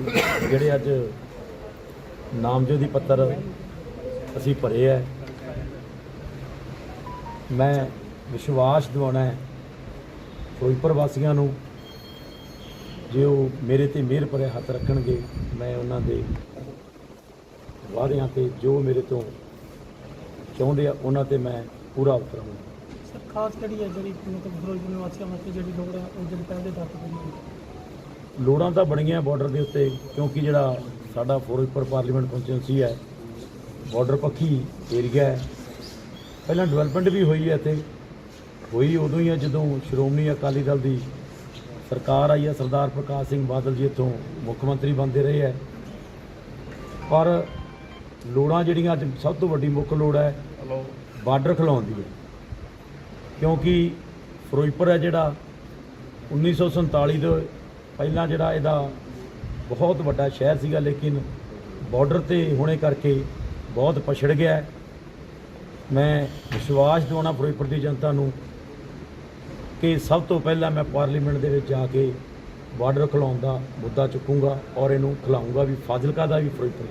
ਜਿਹੜੇ ਅੱਜ ਨਾਮਜ਼ਦਗੀ ਪੱਤਰ ਅਸੀਂ ਭਰੇ ਹੈ, ਮੈਂ ਵਿਸ਼ਵਾਸ ਦਿਵਾਉਣਾ ਹੈ ਫਿਰੋਜ਼ਪੁਰ ਵਾਸੀਆਂ ਨੂੰ ਜੇ ਉਹ ਮੇਰੇ ਤੇ ਮਿਹਰ ਭਰੇ ਹੱਥ ਰੱਖਣਗੇ, ਮੈਂ ਉਹਨਾਂ ਦੇ ਵਾਅਦਿਆਂ ਤੇ ਜੋ ਮੇਰੇ ਤੋਂ ਚਾਹੁੰਦੇ ਆ, ਉਹਨਾਂ ਤੇ ਮੈਂ ਪੂਰਾ ਉਤਰਾਂਗਾ। ਖਾਸ ਕਿਹੜੀ ਹੈ ਜਿਹੜੀ ਮਤਲਬ ਫਿਰੋਜ਼ਪੁਰ ਨਿਵਾਸੀਆਂ ਵਾਸਤੇ ਜਿਹੜੀ ਲੋੜ ਹੈ, ਉਹ ਜਿਹੜੀ ਪਹਿਲੇ ਤੱਕ ਪਈ ਲੋੜਾਂ ਤਾਂ ਬਣੀਆਂ ਬਾਰਡਰ ਦੇ ਉੱਤੇ, ਕਿਉਂਕਿ ਜਿਹੜਾ ਸਾਡਾ ਫਿਰੋਜ਼ਪੁਰ ਪਾਰਲੀਮੈਂਟ ਕੰਸਟੀਟੈਂਸੀ ਹੈ ਬਾਰਡਰ ਪੱਖੀ ਏਰੀਆ ਹੈ। ਪਹਿਲਾਂ ਡਿਵੈਲਪਮੈਂਟ ਵੀ ਹੋਈ ਹੈ ਇੱਥੇ। ਹੋਈ ਉਦੋਂ ਹੀ ਹੈ ਜਦੋਂ ਸ਼੍ਰੋਮਣੀ ਅਕਾਲੀ ਦਲ ਦੀ ਸਰਕਾਰ ਆਈ ਹੈ ਸਰਦਾਰ ਪ੍ਰਕਾਸ਼ ਸਿੰਘ ਬਾਦਲ ਜੀ ਇੱਥੋਂ ਮੁੱਖ ਮੰਤਰੀ ਬਣਦੇ ਰਹੇ ਹੈ। ਪਰ ਲੋੜਾਂ ਜਿਹੜੀਆਂ ਅੱਜ ਸਭ ਤੋਂ ਵੱਡੀ ਮੁੱਖ ਲੋੜ ਹੈ ਬਾਰਡਰ ਖਿਲਾਉਣ ਦੀ। ਹੈ ਕਿਉਂਕਿ ਫਿਰੋਜ਼ਪੁਰ ਹੈ ਜਿਹੜਾ 1947 ਦੇ ਪਹਿਲਾਂ ਜਿਹੜਾ ਇਹਦਾ ਬਹੁਤ ਵੱਡਾ ਸ਼ਹਿਰ ਸੀਗਾ, ਲੇਕਿਨ ਬਾਰਡਰ ਤੇ ਹੋਣੇ ਕਰਕੇ ਬਹੁਤ ਪਛੜ ਗਿਆ ਮੈਂ ਵਿਸ਼ਵਾਸ ਦਿਵਾਉਣਾ ਫਿਰੋਜ਼ਪੁਰ ਦੀ ਜਨਤਾ ਨੂੰ ਕਿ ਸਭ ਤੋਂ ਪਹਿਲਾਂ ਮੈਂ ਪਾਰਲੀਮੈਂਟ ਦੇ ਵਿੱਚ ਜਾ ਕੇ ਬਾਰਡਰ ਖਿਲਾਉਣ ਦਾ ਮੁੱਦਾ ਚੁੱਕੂੰਗਾ ਔਰ ਇਹਨੂੰ ਖਿਲਾਊਂਗਾ ਵੀ, ਫਾਜ਼ਿਲਕਾ ਦਾ ਵੀ, ਫਿਰੋਜ਼ਪੁਰ